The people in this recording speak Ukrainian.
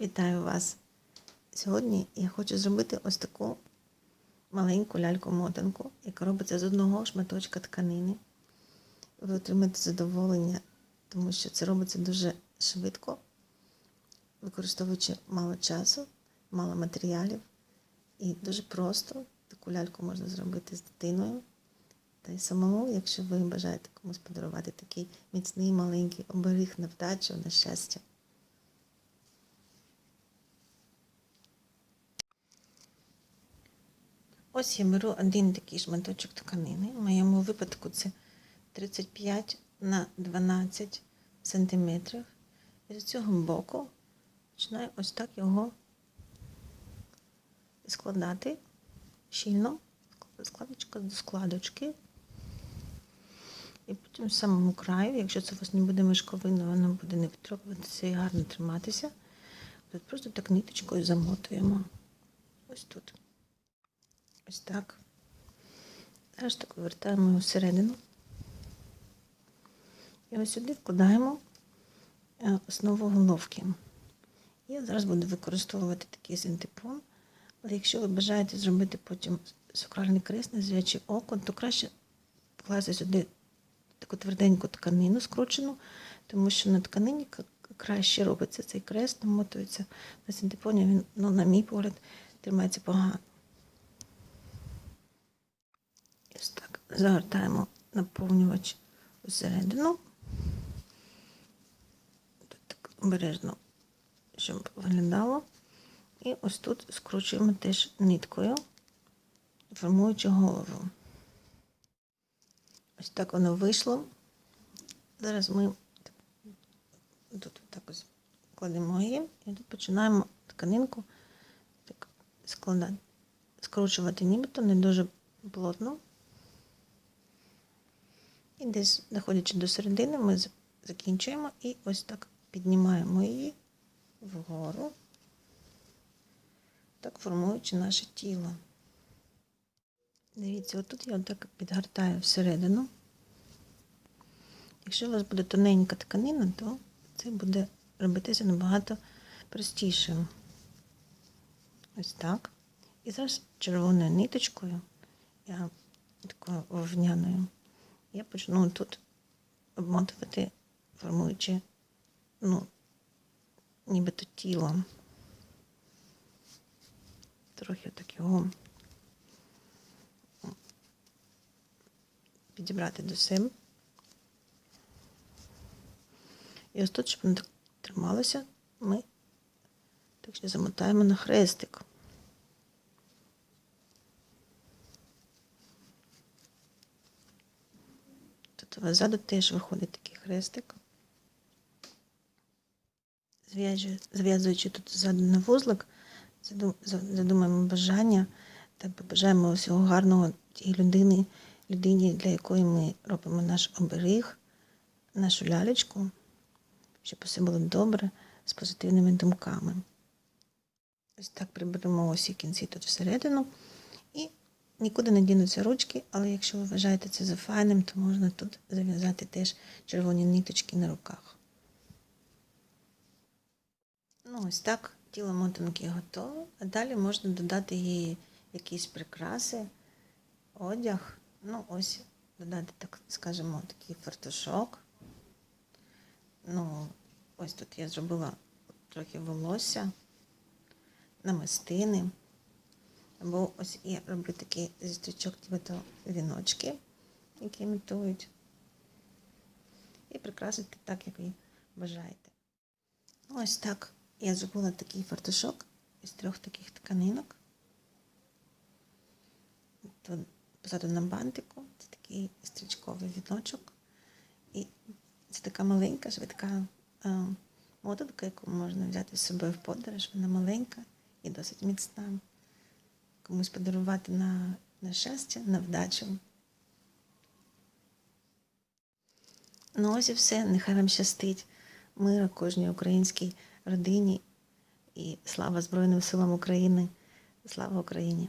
Вітаю вас! Сьогодні я хочу зробити ось таку маленьку ляльку-мотанку, яка робиться з одного шматочка тканини. Ви отримаєте задоволення, тому що це робиться дуже швидко, використовуючи мало часу, мало матеріалів. І дуже просто таку ляльку можна зробити з дитиною. Та й самому, якщо ви бажаєте комусь подарувати такий міцний маленький оберіг на вдачу, на щастя. Ось я беру один такий шматочок тканини. В моєму випадку це 35 на 12 сантиметрів. І з цього боку починаю ось так його складати щільно, складочка до складочки. І потім в самому краю, якщо це у вас не буде мешковина, воно буде не витримуватися і гарно триматися. Тут просто так ниточкою замотуємо. Ось тут. Ось так. Зараз так вивертаємо його всередину. І ось сюди вкладаємо е, основу головки. Я зараз буду використовувати такий синтепон, але якщо ви бажаєте зробити потім сакральний крест на зв'яче око, то краще вкласти сюди таку тверденьку тканину скручену, тому що на тканині краще робиться цей крест, намотується на синтепоні, він, ну, на мій погляд, тримається погано. Ось так. Загортаємо наповнювач всередину. Так обережно, щоб виглядало. І ось тут скручуємо теж ниткою, формуючи голову. Ось так воно вийшло. Зараз ми тут так ось кладемо її і тут починаємо тканинку так складати, скручувати нібито не дуже плотно. І десь, доходячи до середини, ми закінчуємо і ось так піднімаємо її вгору, так формуючи наше тіло. Дивіться, отут я отак підгортаю всередину. Якщо у вас буде тоненька тканина, то це буде робитися набагато простіше. Ось так. І зараз червоною ниточкою, я такою вовняною, я почну тут обмотувати, формуючи, ну, нібито тіло. Трохи так його підібрати до себе. І ось тут, щоб воно так трималося, ми так ще замотаємо на хрестик. Тут ззаду теж виходить такий хрестик. Зв'язуючи тут ззаду на вузлик, задумаємо бажання та побажаємо всього гарного тій людини, людині, для якої ми робимо наш оберіг, нашу лялечку, щоб усе було добре, з позитивними думками. Ось так приберемо ось і кінці тут всередину. І нікуди не дінуться ручки, але якщо ви вважаєте це за файним, то можна тут зав'язати теж червоні ниточки на руках. Ну, ось так, тіло мотанки готове, а далі можна додати їй якісь прикраси, одяг. Ну, ось додати, так скажімо, такий фартушок. Ну, ось тут я зробила трохи волосся, намистини. Або ось я роблю такий зустрічок, нібито віночки, які імітують. І прикрасити так, як ви бажаєте. Ось так я зробила такий фартушок із трьох таких тканинок. Тут позаду на бантику, це такий стрічковий віночок. І це така маленька, швидка е, мотанка, яку можна взяти з собою в подорож. Вона маленька і досить міцна. Комусь подарувати на, на щастя, на вдачу. Ну ось і все. Нехай вам щастить. Мира кожній українській родині і слава Збройним силам України. Слава Україні!